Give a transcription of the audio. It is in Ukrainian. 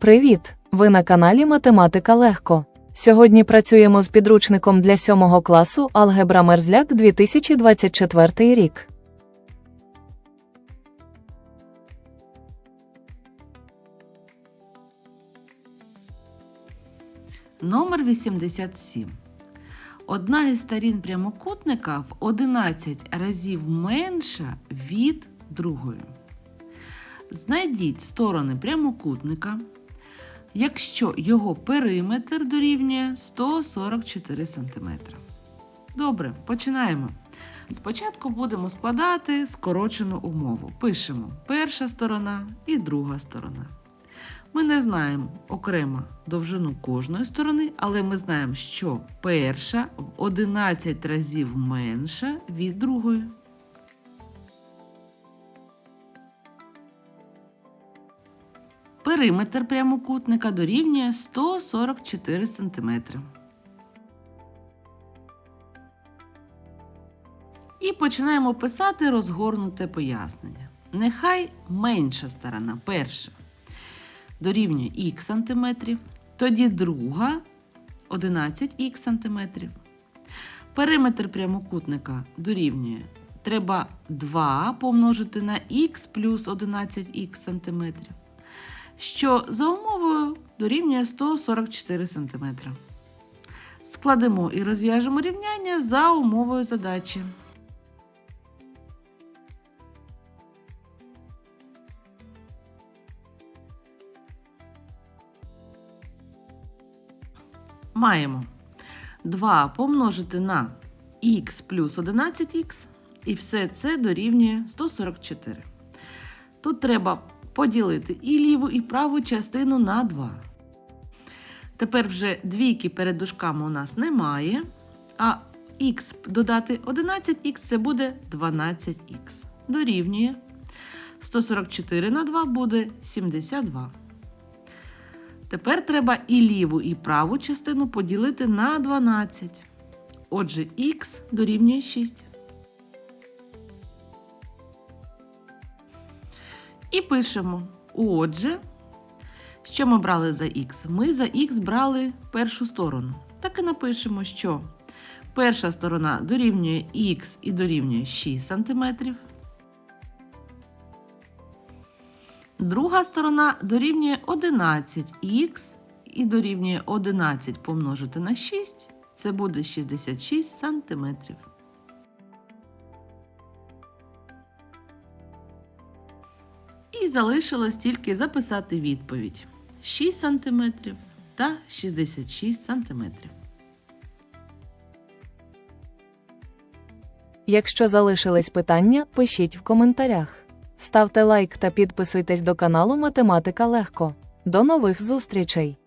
Привіт! Ви на каналі Математика Легко. Сьогодні працюємо з підручником для 7 класу Алгебра Мерзляк 2024 рік. Номер 87. Одна із сторін прямокутника в 11 разів менша від другої. Знайдіть сторони прямокутника, якщо його периметр дорівнює 144 см. Добре, починаємо. Спочатку будемо складати скорочену умову. Пишемо перша сторона і друга сторона. Ми не знаємо окремо довжину кожної сторони, але ми знаємо, що перша в 11 разів менша від другої. Периметр прямокутника дорівнює 144 см. І починаємо писати розгорнуте пояснення. Нехай менша сторона, перша, дорівнює х сантиметрів, тоді друга 11х сантиметрів. Периметр прямокутника дорівнює. Треба 2 помножити на х плюс 11х сантиметрів, що за умовою дорівнює 144 сантиметра. Складемо і розв'яжемо рівняння за умовою задачі. маємо 2 помножити на х плюс 11х, і все це дорівнює 144. Тут треба поділити і ліву, і праву частину на 2. Тепер вже двійки перед дужками у нас немає, а х додати 11х це буде 12х. Дорівнює 144 на 2 буде 72. Тепер треба і ліву, і праву частину поділити на 12. Отже, х дорівнює 6. І пишемо. Отже, що ми брали за х? Ми за х брали першу сторону. Так і напишемо, що перша сторона дорівнює х і дорівнює 6 см. Друга сторона дорівнює 11х і дорівнює 11 помножити на 6. Це буде 66 сантиметрів. І залишилось тільки записати відповідь: 6 см та 66 см. Якщо залишились питання, пишіть в коментарях. Ставте лайк та підписуйтесь до каналу Математика Легко. До нових зустрічей!